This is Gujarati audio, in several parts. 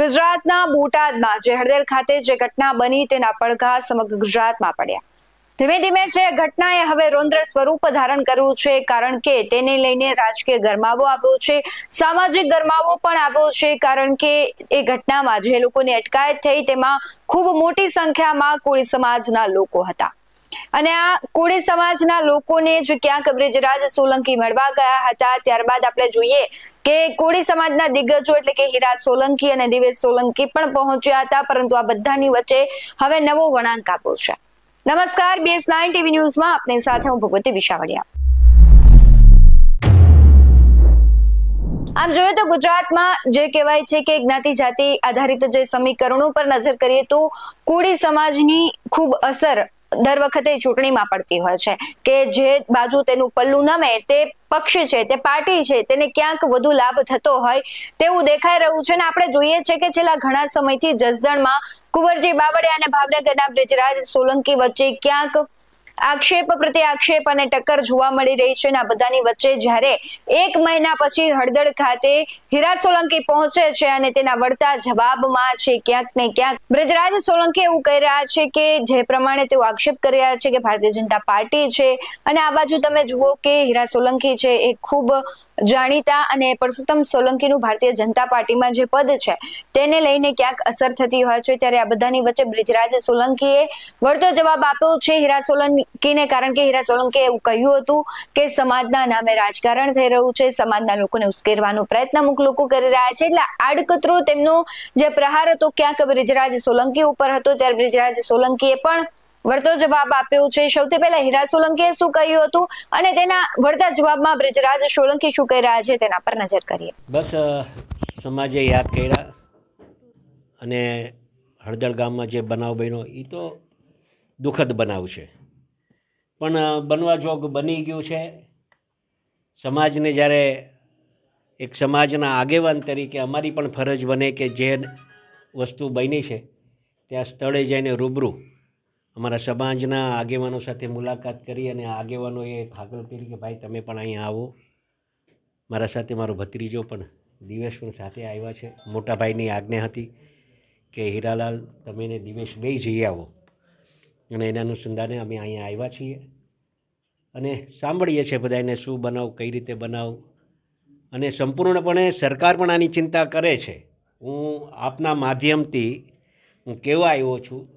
ગુજરાતના બોટાદમાં, જે હળદર ખાતે જે ઘટના બની તેના પડઘા સમગ્ર ગુજરાતમાં પડ્યા. ધીમે ધીમે જે ઘટનાએ હવે રૌદ્ર સ્વરૂપ ધારણ કર્યું છે, કારણ કે તેને લઈને રાજકીય ગરમાવો આવ્યો છે, સામાજિક ગરમાવો પણ આવ્યો છે, કારણ કે એ ઘટનામાં જે લોકોની અટકાયત થઈ તેમાં ખૂબ મોટી સંખ્યામાં કોળી સમાજના લોકો હતા. અને આ કોળી સમાજના લોકોને જો ક્યાંક બ્રિજરાજ સોલંકી મળવા ગયા હતા, ત્યારબાદ આપણે જોઈએ કે કોળી સમાજના દિગ્ગજો એટલે કે હીરા સોલંકી અને દિવેશ સોલંકી પણ પહોંચ્યા હતા, પરંતુ આ બધાની વચ્ચે હવે નવો વળાંક આપ્યો છે. નમસ્કાર બીએસ નાઇન ટીવી ન્યૂઝમાં આપની સાથે હું ભગવતી વિશાવડિયા. આમ જોઈએ તો ગુજરાતમાં જે કહેવાય છે કે જ્ઞાતિ જાતિ આધારિત જે સમીકરણો પર નજર કરીએ તો કોળી સમાજની ખૂબ અસર દર વખતે ચૂંટણીમાં પડતી હોય છે કે જે બાજુ તેનું પલ્લું નમે, તે પક્ષ છે, તે પાર્ટી છે, તેને ક્યાંક વધુ લાભ થતો હોય તેવું દેખાઈ રહ્યું છે અને આપણે જોઈએ છે કે છેલ્લા ઘણા સમયથી જસદણમાં કુંવરજી બાવળિયા અને ભાવનગરના બ્રિજરાજ સોલંકી વચ્ચે ક્યાંક આક્ષેપ પ્રત્યે આક્ષેપ અને ટક્કર જોવા મળી રહી છે અને આ બધાની વચ્ચે જ્યારે એક મહિના પછી હળદળ ખાતે હીરા સોલંકી પહોંચે છે અને તેના વળતા જવાબમાં છે ક્યાંક ને ક્યાંક. બ્રજરાજ સોલંકી એવું કહી રહ્યા છે કે જે પ્રમાણે તેઓ આક્ષેપ કરી રહ્યા છે કે ભારતીય જનતા પાર્ટી છે અને આ બાજુ તમે જુઓ કે હીરા સોલંકી છે એ ખૂબ જાણીતા અને પરસોત્તમ સોલંકીનું ભારતીય જનતા પાર્ટીમાં જે પદ છે તેને લઈને ક્યાંક અસર થતી હોય છે ત્યારે આ બધાની વચ્ચે બ્રિજરાજ સોલંકીએ વળતો જવાબ આપ્યો છે. હીરા સોલંકીને કારણ કે હીરા સોલંકીએ એવું કહ્યું હતું કે સમાજના નામે રાજકારણ થઈ રહ્યું છે, સમાજના લોકોને ઉશ્કેરવાનો પ્રયત્ન અમુક લોકો કરી રહ્યા છે. એટલે આડકતરો તેમનો જે પ્રહાર હતો, ક્યાંક બ્રિજરાજ સોલંકી ઉપર હતો, ત્યારે બ્રિજરાજ સોલંકીએ પણ વળતો જવાબ આપ્યો છે. સૌથી પહેલા હીરા સોલંકીએ શું કહ્યું હતું અને તેના વળતા જવાબમાં બ્રિજરાજ સોલંકી શું કહી રહ્યા છે તેના પર નજર કરીએ. બસ સમાજે યાદ કર્યા અને હળદર ગામમાં જે બનાવ બન્યો એ તો દુઃખદ બનાવ છે. પણ બનવા જોગ બની ગયું છે. સમાજને જ્યારે એક સમાજના આગેવાન તરીકે અમારી પણ ફરજ બને કે જે વસ્તુ બની છે, ત્યાં સ્થળે જઈને રૂબરૂ અમારા સમાજના આગેવાનો સાથે મુલાકાત કરી અને આગેવાનોએ ખાગલ કરી કે, ભાઈ, તમે પણ અહીંયા આવો. મારા સાથે મારો ભત્રીજો પણ દિવેશ પણ સાથે આવ્યા છે. મોટા ભાઈની આજ્ઞા હતી કે, હીરાલાલ, તમે ને દિવેશ બે જઈ આવો. અને એના અનુસંધાને અમે અહીંયા આવ્યા છીએ. અને સાંભળીએ છીએ બધાને શું બનાવ, કઈ રીતે બનાવ. અને સંપૂર્ણપણે સરકાર પણ આની ચિંતા કરે છે. હું આપના માધ્યમથી હું કહેવા આવ્યો છું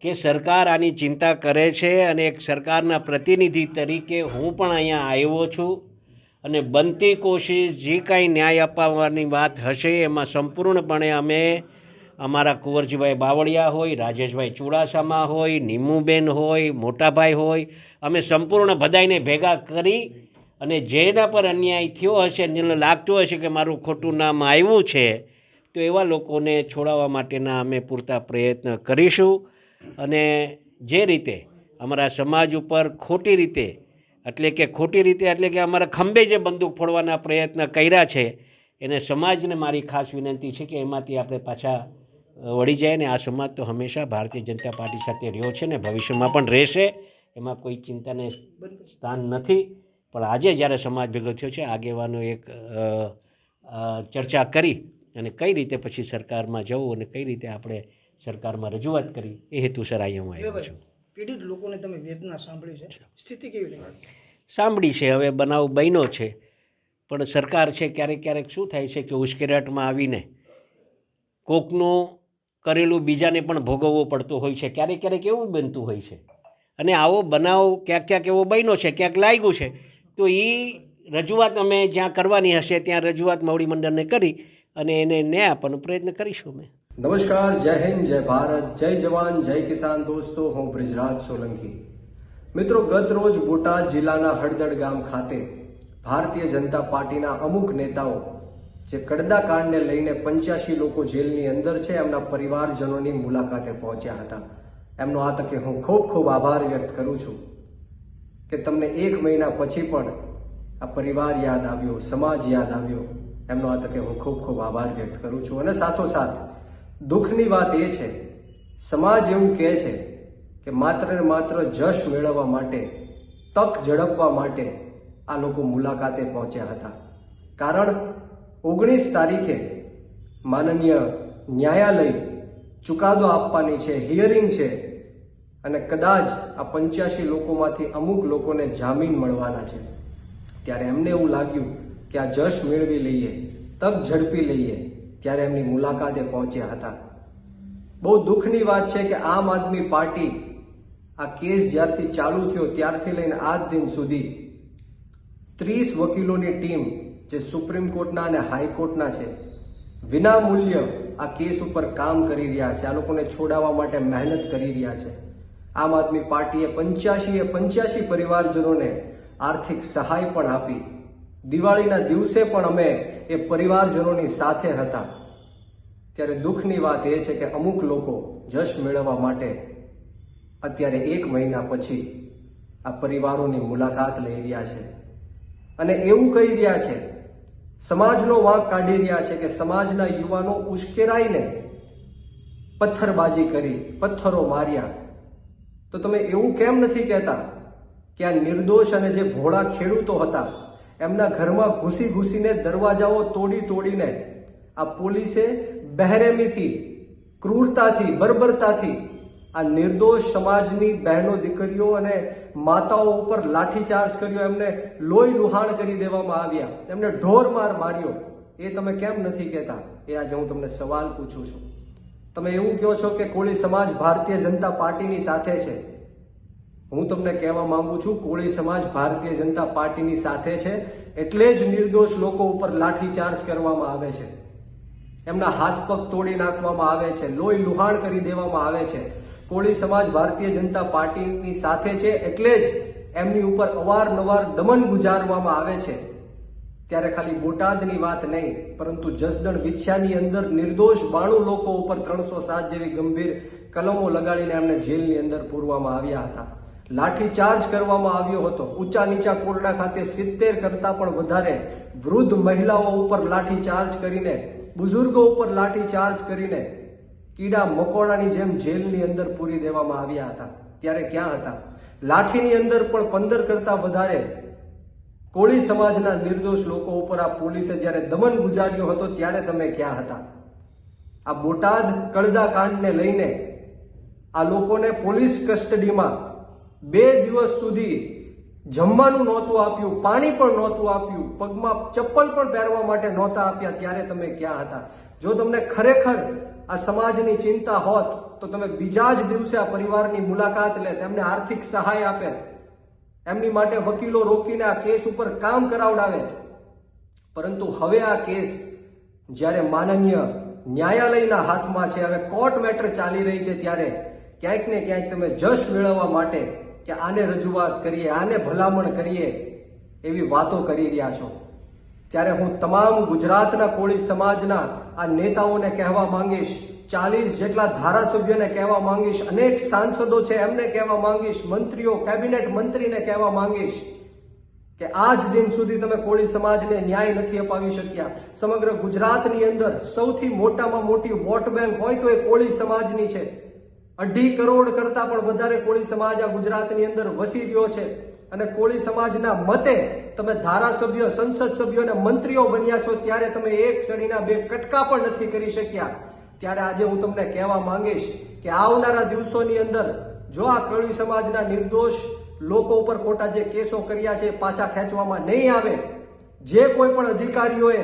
કે સરકાર આની ચિંતા કરે છે અને એક સરકારના પ્રતિનિધિ તરીકે હું પણ અહીંયા આવ્યો છું. અને બનતી કોશિશ જે કાંઈ ન્યાય અપાવવાની વાત હશે એમાં સંપૂર્ણપણે અમે અમારા કુંવરજીભાઈ બાવળિયા હોય, રાજેશભાઈ ચુડાસામા હોય, નીમુબેન હોય, મોટાભાઈ હોય, અમે સંપૂર્ણ બધાઈને ભેગા કરી અને જેના પર અન્યાય થયો હશે જેને લાગતું હશે કે મારું ખોટું નામ આવ્યું છે, તો એવા લોકોને છોડાવવા માટેના અમે પૂરતા પ્રયત્ન કરીશું. અને જે રીતે અમારા સમાજ ઉપર ખોટી રીતે, એટલે કે ખોટી રીતે એટલે કે અમારા ખંભે જે બંદૂક ફોડવાના પ્રયત્ન કર્યા છે, એને સમાજને મારી ખાસ વિનંતી છે કે એમાંથી આપણે પાછા વળી જાય ને આ સમાજ તો હંમેશા ભારતીય જનતા પાર્ટી સાથે રહ્યો છે ને ભવિષ્યમાં પણ રહેશે એમાં કોઈ ચિંતાને સ્થાન નથી. પણ આજે જ્યારે સમાજ ભેગો થયો છે આગેવાનો એક ચર્ચા કરી અને કઈ રીતે પછી સરકારમાં જવું અને કઈ રીતે આપણે સરકારમાં રજૂઆત કરી એ હેતુસર અહીંયા હું આવ્યો છું. પીડિત લોકોને તમે વેદના સાંભળી છે? સ્થિતિ કેવી સાંભળી છે હવે બનાવ બન્યો છે. પણ સરકાર છે ક્યારેક ક્યારેક શું થાય છે કે ઉશ્કેરાટમાં આવીને કોકનું કરેલું બીજાને પણ ભોગવવો પડતું હોય છે. ક્યારેક ક્યારેક એવું બનતું હોય છે. અને આવો બનાવ ક્યાંક ક્યાંક એવો બન્યો છે, ક્યાંક લાગ્યું છે. તો એ રજૂઆત અમે જ્યાં કરવાની હશે ત્યાં રજૂઆત મવડી મંડળને કરી અને એને ન્યાય આપવાનો પ્રયત્ન કરીશું અમે. નમસ્કાર, જય હિન્દ, જય ભારત, જય જવાન, જય કિસાન દોસ્તો, હું બ્રિજરાજ સોલંકી. મિત્રો, ગત રોજ બોટાદ જિલ્લાના હળદડ ગામ ખાતે ભારતીય જનતા પાર્ટીના અમુક નેતાઓ જે કડદા કાંડને લઈને પંચ્યાસી લોકો જેલની અંદર છે, એમના પરિવારજનોની મુલાકાતે પહોંચ્યા હતા. એમનો આ તકે હું ખૂબ ખૂબ આભાર વ્યક્ત કરું છું કે તમને એક મહિના પછી પણ આ પરિવાર યાદ આવ્યો, સમાજ યાદ આવ્યો. એમનો આ તકે હું ખૂબ ખૂબ આભાર વ્યક્ત કરું છું. અને સાથોસાથ દુઃખની વાત એ છે, સમાજ એવું કહે છે કે માત્ર ને માત્ર જશ મેળવવા માટે, તક ઝડપવા માટે આ લોકો મુલાકાતે પહોંચ્યા હતા. કારણ ઓગણીસ તારીખે માનનીય ન્યાયાલય ચુકાદો આપવાની છે હિયરિંગ છે અને કદાચ આ પંચ્યાસી લોકોમાંથી અમુક લોકોને જામીન મળવાના છે. ત્યારે એમને એવું લાગ્યું કે આ જશ મેળવી લઈએ, તક ઝડપી લઈએ ત્યારે એમની મુલાકાતે પહોંચ્યા હતા. બહુ દુઃખની વાત છે કે આમ આદમી પાર્ટી આ કેસ જ્યારથી ચાલુ થયો ત્યારથી લઈને આજ દિન સુધી ત્રીસ વકીલોની ટીમ જે સુપ્રીમ કોર્ટના અને હાઈકોર્ટના છે, વિના મૂલ્ય આ કેસ ઉપર કામ કરી રહ્યા છે. આ લોકોને છોડાવવા માટે મહેનત કરી રહ્યા છે. આમ આદમી પાર્ટીએ પંચ્યાસી એ પંચ્યાસી પરિવારજનોને આર્થિક સહાય પણ આપી. દિવાળીના દિવસે પણ અમે એ પરિવારજનોની સાથે હતા. ત્યારે દુઃખની વાત એ છે કે અમુક લોકો જશ મેળવવા માટે અત્યારે એક મહિના પછી આ પરિવારોની મુલાકાત લઈ રહ્યા છે. અને એવું કહી રહ્યા છે સમાજનો વાંક કાઢી રહ્યા છે કે સમાજના યુવાનો ઉશ્કેરાઈને પથ્થરબાજી કરી, પથ્થરો માર્યા. તો તમે એવું કેમ નથી કહેતા કે આ નિર્દોષ અને જે ભોળા ખેડૂતો હતા, એમના ઘરમાં ઘૂસી ઘૂસીને દરવાજાઓ તોડી તોડીને આ પોલીસે બહેરેમીથી, ક્રૂરતાથી, બર્બરતાથી આ નિર્દોષ સમાજની બહેનો દીકરીઓ અને માતાઓ ઉપર લાઠીચાર્જ કર્યો, એમને લોહી લુહાણ કરી દેવામાં આવ્યા. એમને ઢોર માર માર્યો. એ તમે કેમ નથી કહેતા? એ આજે હું તમને સવાલ પૂછું છું. તમે એવું કહો છો કે કોળી સમાજ ભારતીય જનતા પાર્ટીની સાથે છે? હું તમને કહેવા માંગુ છું, કોળી સમાજ ભારતીય જનતા પાર્ટીની સાથે છે, એટલે જ નિર્દોષ લોકો ઉપર લાઠીચાર્જ કરવામાં આવે છે. એમના હાથ પગ તોડી નાખવામાં આવે છે, લોહી લુહાણ કરી દેવામાં આવે છે. કોળી સમાજ ભારતીય જનતા પાર્ટીની સાથે છે એટલે જ એમની ઉપર અવારનવાર દમન ગુજારવામાં આવે છે. ત્યારે ખાલી બોટાદની વાત નહીં, પરંતુ જસદણ વિછ્યાની અંદર નિર્દોષ બાણું લોકો ઉપર ત્રણસો સાત જેવી ગંભીર કલમો લગાડીને એમને જેલની અંદર પૂરવામાં આવ્યા હતા. લાઠીચાર્જ કરવામાં આવ્યો હતો. ઊંચા નીચા કોરડા ખાતે સિત્તેર કરતા પણ વધારે વૃદ્ધ મહિલાઓ ઉપર લાઠીચાર્જ કરીને, બુઝુર્ગો ઉપર લાઠીચાર્જ કરીને કીડા મકોડાની જેમ જેલની અંદર પૂરી દેવામાં આવ્યા હતા. ત્યારે ક્યાં હતા? લાઠીની અંદર પણ પંદર કરતા વધારે કોળી સમાજના નિર્દોષ લોકો ઉપર આ પોલીસે જ્યારે દમન ગુજાર્યો હતો ત્યારે તમે ક્યાં હતા? આ બોટાદ કડદા કાંડને લઈને આ લોકોને પોલીસ કસ્ટડીમાં બે દિવસ સુધી જમવાનું નહોતું આપ્યું, પાણી પણ નહોતું આપ્યું, પગમાં ચપ્પલ પણ પહેરવા માટે નહોતા આપ્યા. ત્યારે તમે ક્યાં હતા? જો તમને ખરેખર આ સમાજની ચિંતા હોત તો તમે બીજા જ દિવસે આ પરિવારની મુલાકાત લે, તેમને આર્થિક સહાય આપે. એમની માટે વકીલો રોકીને આ કેસ ઉપર કામ કરાવડાવે. પરંતુ હવે આ કેસ જ્યારે માનનીય ન્યાયાલયના હાથમાં છે, હવે કોર્ટ મેટર ચાલી રહી છે ત્યારે ક્યાંક ને ક્યાંક તમે જશ મેળવવા માટે કે આને રજૂઆત કરીએ, આને ભલામણ કરીએ એવી વાતો કરી રહ્યા છો. ત્યારે હું તમામ ગુજરાતના કોળી સમાજના આ નેતાઓને કહેવા માંગીશ, ચાલીસ જેટલા ધારાસભ્યોને કહેવા માંગીશ, અનેક સાંસદો છે એમને કહેવા માંગીશ, મંત્રીઓ, કેબિનેટ મંત્રીને કહેવા માંગીશ કે આજ દિન સુધી તમે કોળી સમાજને ન્યાય નથી અપાવી શક્યા. સમગ્ર ગુજરાતની અંદર સૌથી મોટામાં મોટી વોટ બેંક હોય તો એ કોળી સમાજની છે. અઢી કરોડ કરતા પણ વધારે કોળી સમાજ આ ગુજરાતની અંદર વસી ગયો છે. અને કોળી સમાજના મતે તમે ધારાસભ્યો, સંસદ સભ્યો અને મંત્રીઓ બન્યા છો, ત્યારે તમે એક ચડીના બે કટકા પણ નથી કરી શક્યા. ત્યારે આજે હું તમને કહેવા માંગીશ કે આવનારા દિવસોની અંદર જો આ કોળી સમાજના નિર્દોષ લોકો ઉપર ખોટા જે કેસો કર્યા છે પાછા ખેંચવામાં નહીં આવે, જે કોઈ પણ અધિકારીઓએ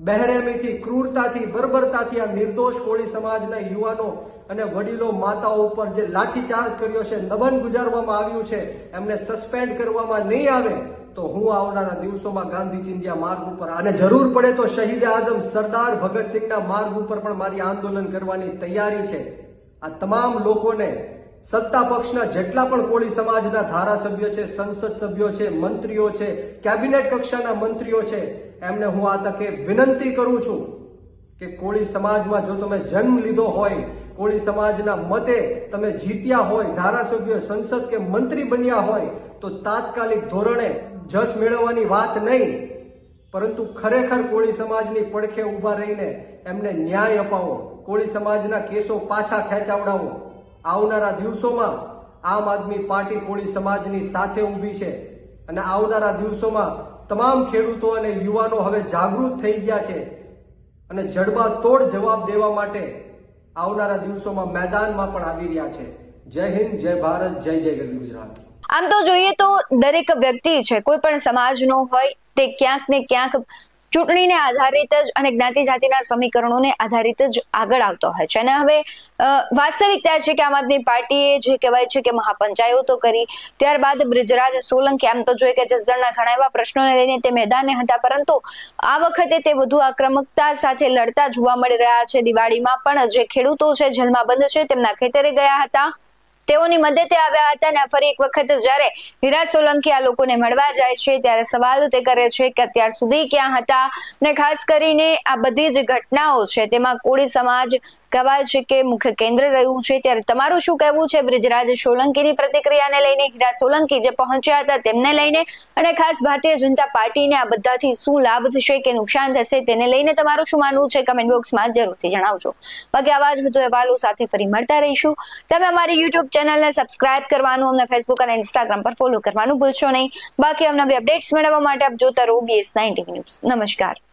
બહેરેમીથી ક્રૂરતાથી, બર્બરતાથી આ નિર્દોષ કોળી સમાજના યુવાનો અને વડીલો માતાઓ ઉપર જે લાઠીચાર્જ કર્યો છે દમન ગુજારવામાં આવ્યું છે, એમને સસ્પેન્ડ કરવામાં નહીં આવે તો હું આવનારા દિવસોમાં ગાંધીજી ચિંધ્યા માર્ગ ઉપર, અને જરૂર પડે તો શહીદ આઝમ સરદાર ભગતસિંહના માર્ગ ઉપર પણ મારી આંદોલન કરવાની તૈયારી છે. આ તમામ લોકોને સત્તા પક્ષના જેટલા પણ કોળી સમાજના ધારાસભ્યો છે, સંસદ સભ્યો છે, મંત્રીઓ છે, કેબિનેટ કક્ષાના મંત્રીઓ છે, એમને હું આ તકે વિનંતી કરું છું કે કોળી સમાજમાં જો તમે જન્મ લીધો હોય, કોળી સમાજના મતે તમે જીત્યા હોય, ધારાસભ્ય, સંસદ કે મંત્રી બન્યા હોય, તો તાત્કાલિક ધોરણે જસ મેળવવાની વાત નહીં, પરંતુ ખરેખર કોળી સમાજની પડખે ઊભા રહીને એમને ન્યાય અપાવો, કોળી સમાજના કેસો પાછા ખેંચાવડાવો. આવનારા દિવસોમાં આમ આદમી પાર્ટી કોળી સમાજની સાથે ઊભી છે અને આવનારા દિવસોમાં તમામ ખેડૂતો અને યુવાનો હવે જાગૃત થઈ ગયા છે અને જડબા તોડ જવાબ દેવા માટે આવનારા દિવસોમાં મેદાનમાં પણ આવી રહ્યા છે. જય હિન્દ, જય ભારત, જય જય ગુજરાત. આમ તો જોઈએ તો દરેક વ્યક્તિ છે, કોઈ પણ સમાજનો હોય, તે ક્યાંક ને ક્યાંક ચૂંટણીને આધારિત જ અને જ્ઞાતિ જાતિના સમીકરણોને આધારિત જ આગળ આવતો હોય છે. અને હવે વાસ્તવિકતા છે કે આમ આદમી પાર્ટીએ જે કહેવાય છે કે મહાપંચાયતો કરી, ત્યારબાદ બ્રિજરાજ સોલંકી આમ તો જોઈએ કે જસદણના ઘણા એવા પ્રશ્નોને લઈને તે મેદાને હતા, પરંતુ આ વખતે તે વધુ આક્રમકતા સાથે લડતા જોવા મળી રહ્યા છે. દિવાળીમાં પણ જે ખેડૂતો છે, જેલમાં બંધ છે, તેમના ખેતરે ગયા હતા. તેઓની મદદે આવ્યા હતા અને ફરી એક વખત જ્યારે હીરા સોલંકી આ લોકોને મળવા જાય છે, ત્યારે સવાલ તે કરે છે કે અત્યાર સુધી ક્યાં હતા? ને ખાસ કરીને આ બધી જ ઘટનાઓ છે, તેમાં કોળી સમાજ કહેવાય છે કે મુખ્ય કેન્દ્ર રહ્યું છે? ત્યારે તમારું શું કહેવું છે? બ્રિજરાજ સોલંકીની પ્રતિક્રિયાને લઈને હીરા સોલંકી જે પહોંચ્યા હતા તેમને લઈને અને ખાસ ભારતીય જનતા પાર્ટીને આ બધાથી શું લાભ થશે કે નુકસાન થશે તેને લઈને તમારું શું માનવું છે? કમેન્ટ બોક્સમાં જરૂરથી જણાવજો. બાકી આવા જ વધુ અહેવાલો સાથે ફરી મળતા રહીશું. તમે અમારી યુટ્યુબ ચેનલને સબસ્ક્રાઇબ કરવાનું, અમને ફેસબુક અને ઇન્સ્ટાગ્રામ પર ફોલો કરવાનું ભૂલશો નહીં. બાકી અમને અપડેટ્સ મેળવવા માટે આપ જોતા રહો બીએસ નાઇન્ટી ન્યૂઝ નમસ્કાર.